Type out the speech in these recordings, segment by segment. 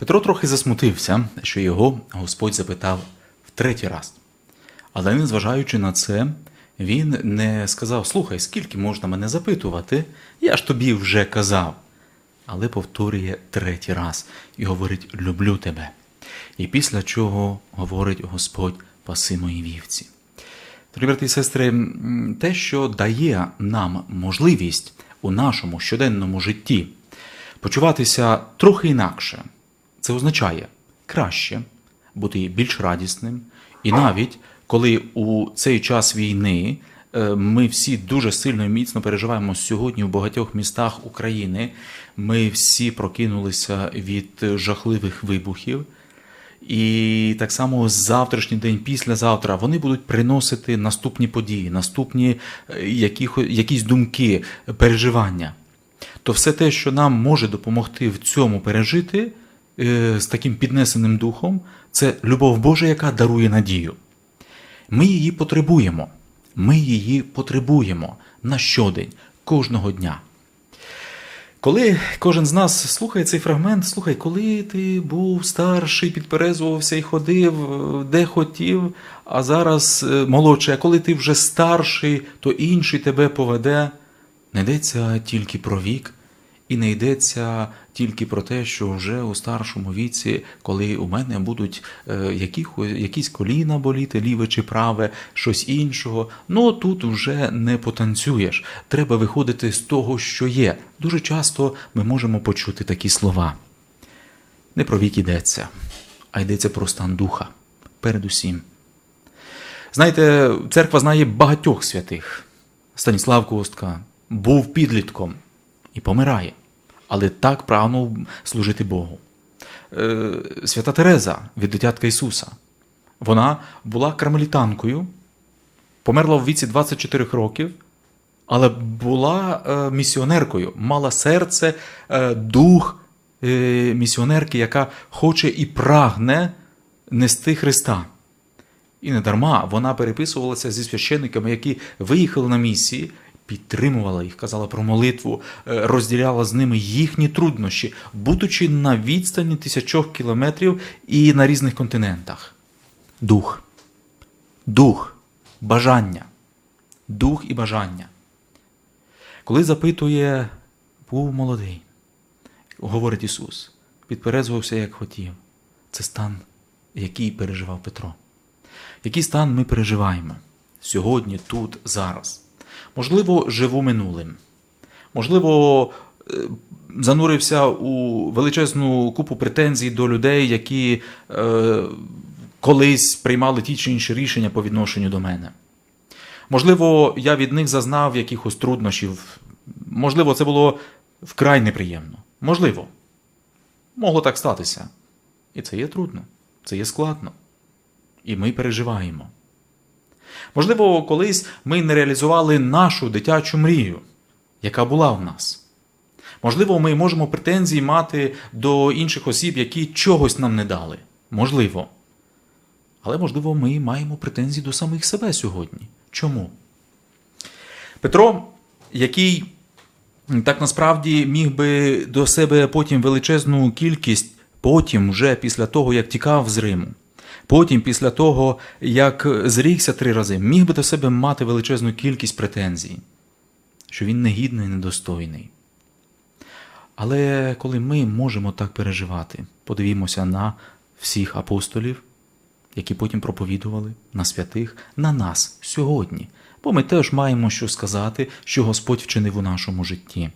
Петро трохи засмутився, що його Господь запитав в третій раз. Але незважаючи на це, він не сказав: Слухай, скільки можна мене запитувати? Я ж тобі вже казав. Але повторює третій раз і говорить: Люблю тебе. І після чого говорить Господь, паси мої вівці. Дорогі брати і сестри, те, що дає нам можливість у нашому щоденному житті почуватися трохи інакше, це означає краще бути більш радісним. І навіть коли у цей час війни е, ми всі дуже сильно і міцно переживаємо сьогодні в багатьох містах України, ми всі прокинулися від жахливих вибухів. І так само завтрашній день, післязавтра, вони будуть приносити наступні події, наступні е, яких, якісь думки, переживання. То все те, що нам може допомогти в цьому пережити з таким піднесеним духом, це любов Божа, яка дарує надію. Ми її потребуємо. Ми її потребуємо на щодень, кожного дня. Коли кожен з нас слухає цей фрагмент, слухай, коли ти був старший, підперезувався і ходив, е, де хотів, а зараз е, молодший, а коли ти вже старший, то інший тебе поведе. Не йдеться тільки про вік, і не йдеться тільки про те, що вже у старшому віці, коли у мене будуть е, які, якісь коліна боліти, ліве чи праве, щось іншого. Ну тут вже не потанцюєш. Треба виходити з того, що є. Дуже часто ми можемо почути такі слова. Не про вік йдеться, а йдеться про стан духа. Передусім. Знаєте, церква знає багатьох святих. Станіслав Костка був підлітком і помирає, але так прагнув служити Богу. Е, Свята Тереза від дитятка Ісуса. Вона була кармелітанкою, померла в віці 24 років, але була е, місіонеркою, мала серце, е, дух місіонерки, яка хоче і прагне нести Христа. І не дарма вона переписувалася зі священниками, які виїхали на місії, підтримувала їх, казала про молитву, е, розділяла з ними їхні труднощі, будучи на відстані тисячох кілометрів і на різних континентах. Дух, дух, бажання, дух і бажання. Коли запитує, був молодий, говорить Ісус, підперезувався, як хотів. Це стан, який переживав Петро. Який стан ми переживаємо сьогодні, тут, зараз? Можливо, живу минулим. Можливо, е, занурився у величезну купу претензій до людей, які е, колись приймали ті чи інші рішення по відношенню до мене. Можливо, я від них зазнав якихось труднощів. Можливо, це було вкрай неприємно. Можливо. Могло так статися. І це є трудно, це є складно. І ми переживаємо. Можливо, колись ми не реалізували нашу дитячу мрію, яка була в нас. Можливо, ми можемо претензії мати до інших осіб, які чогось нам не дали. Можливо. Але, можливо, ми маємо претензії до самих себе сьогодні. Чому? Петро, який так насправді міг би до себе потім величезну кількість, потім, вже після того, як тікав з Риму, потім, після того, як зрікся три рази, міг би до себе мати величезну кількість претензій, що він негідний, і недостойний. Але коли ми можемо так переживати, подивімося на всіх апостолів, які потім проповідували на святих, на нас сьогодні, бо ми теж маємо що сказати, що Господь вчинив у нашому житті.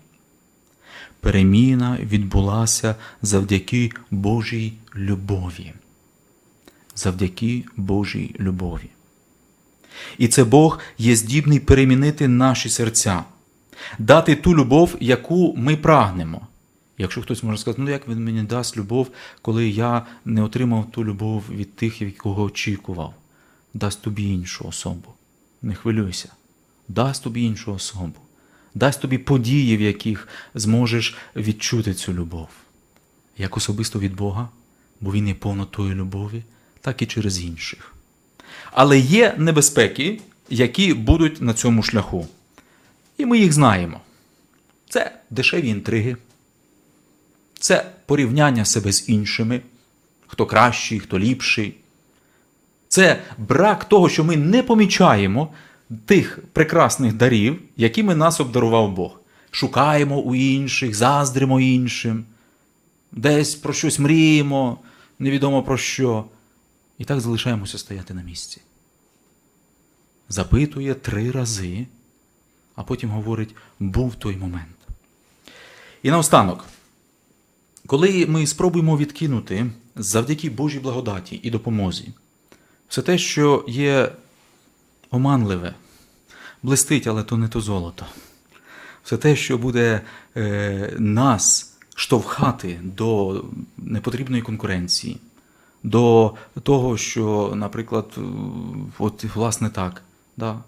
Переміна відбулася завдяки Божій любові. Завдяки Божій любові. І це Бог є здібний перемінити наші серця, дати ту любов, яку ми прагнемо. Якщо хтось може сказати, ну як він мені дасть любов, коли я не отримав ту любов від тих, якого очікував, дасть тобі іншу особу. Не хвилюйся, дасть тобі іншу особу, дасть тобі події, в яких зможеш відчути цю любов, як особисто від Бога, бо Він є повнотою любові, так і через інших. Але є небезпеки, які будуть на цьому шляху. І ми їх знаємо. Це дешеві інтриги Це порівняння себе з іншими, хто кращий, хто ліпший. Це брак того, що ми не помічаємо тих прекрасних дарів, якими нас обдарував Бог. Шукаємо у інших, заздримо іншим, десь про щось мріємо, невідомо про що. І так залишаємося стояти на місці. Запитує три рази, а потім говорить: був той момент. І наостанок, коли ми спробуємо відкинути завдяки Божій благодаті і допомозі, все те, що є оманливе, блистить, але то не то золото. Все те, що буде е, нас штовхати до непотрібної конкуренції, до того, що, наприклад, от власне так. Да.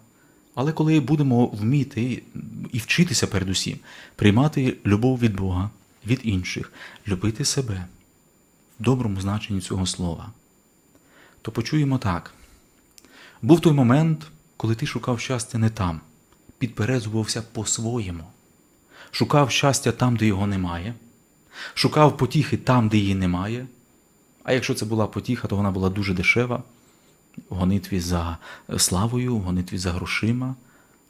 Але коли будемо вміти і вчитися передусім, приймати любов від Бога, від інших, любити себе в доброму значенні цього слова, то почуємо так. Був той момент, коли ти шукав щастя не там, підперезувався по-своєму, шукав щастя там, де його немає, шукав потіхи там, де її немає. А якщо це була потіха, то вона була дуже дешева в гонитві за славою, в гонитві за грошима,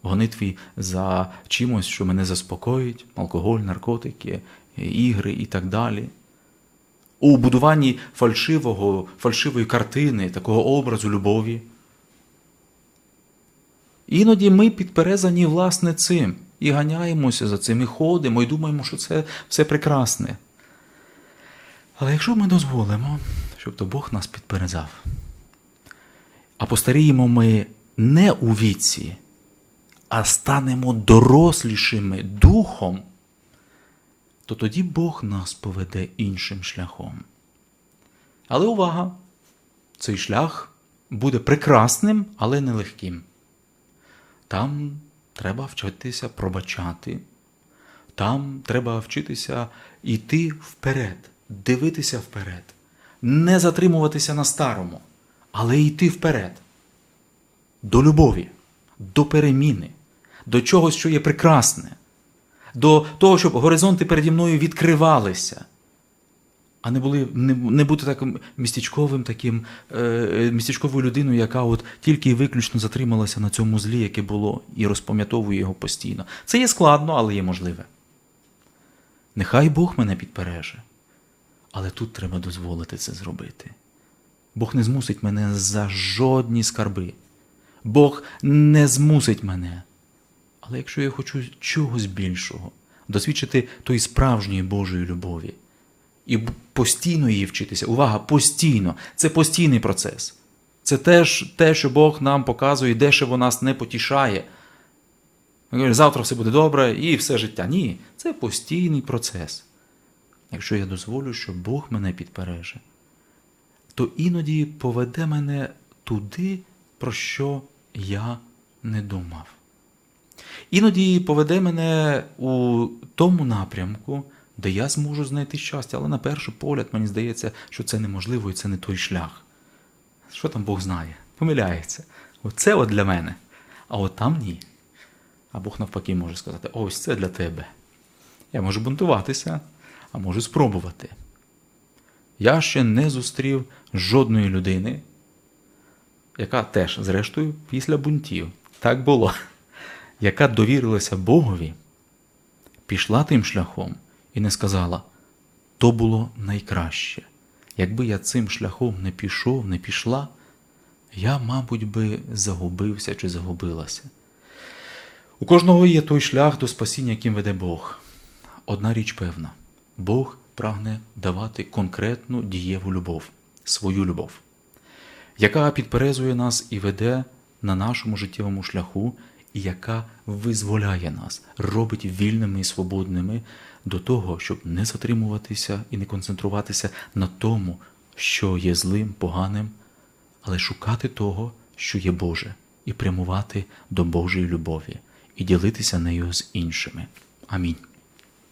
в гонитві за чимось, що мене заспокоїть, алкоголь, наркотики, ігри і так далі. У будуванні фальшивого, фальшивої картини, такого образу любові. Іноді ми підперезані власне цим і ганяємося за цим, і ходимо, і думаємо, що це все прекрасне. Але якщо ми дозволимо, щоб то Бог нас підперезав, а постаріємо ми не у віці, а станемо дорослішими духом, то тоді Бог нас поведе іншим шляхом. Але увага! Цей шлях буде прекрасним, але нелегким. Там треба вчитися пробачати, там треба вчитися йти вперед, дивитися вперед, не затримуватися на старому, але йти вперед. До любові, до переміни, до чогось, що є прекрасне, до того, щоб горизонти переді мною відкривалися, а не були, не, не бути таким містечковим, таким, е, містечковою людиною, яка от тільки і виключно затрималася на цьому злі, яке було, і розпам'ятовує його постійно. Це є складно, але є можливе. Нехай Бог мене підпереже, але тут треба дозволити це зробити. Бог не змусить мене за жодні скарби. Бог не змусить мене. Але якщо я хочу чогось більшого, досвідчити тої справжньої Божої любові і постійно її вчитися, увага, постійно, це постійний процес. Це теж те, що Бог нам показує, дешево нас не потішає. Завтра все буде добре і все життя. Ні, це постійний процес. Якщо я дозволю, що Бог мене підпереже, то іноді поведе мене туди, про що я не думав. Іноді поведе мене у тому напрямку, де я зможу знайти щастя, але на перший погляд мені здається, що це неможливо і це не той шлях. Що там Бог знає? Помиляється. Оце от для мене, а от там ні. А Бог навпаки може сказати: ось це для тебе. Я можу бунтуватися, а можу спробувати. Я ще не зустрів жодної людини, яка теж, зрештою, після бунтів, так було, яка довірилася Богові, пішла тим шляхом і не сказала, то було найкраще. Якби я цим шляхом не пішов, не пішла, я, мабуть, би загубився чи загубилася. У кожного є той шлях до спасіння, яким веде Бог. Одна річ певна: Бог прагне давати конкретну дієву любов, свою любов, яка підперезує нас і веде на нашому життєвому шляху, і яка визволяє нас, робить вільними і свободними до того, щоб не затримуватися і не концентруватися на тому, що є злим, поганим, але шукати того, що є Боже, і прямувати до Божої любові, і ділитися нею з іншими. Амінь.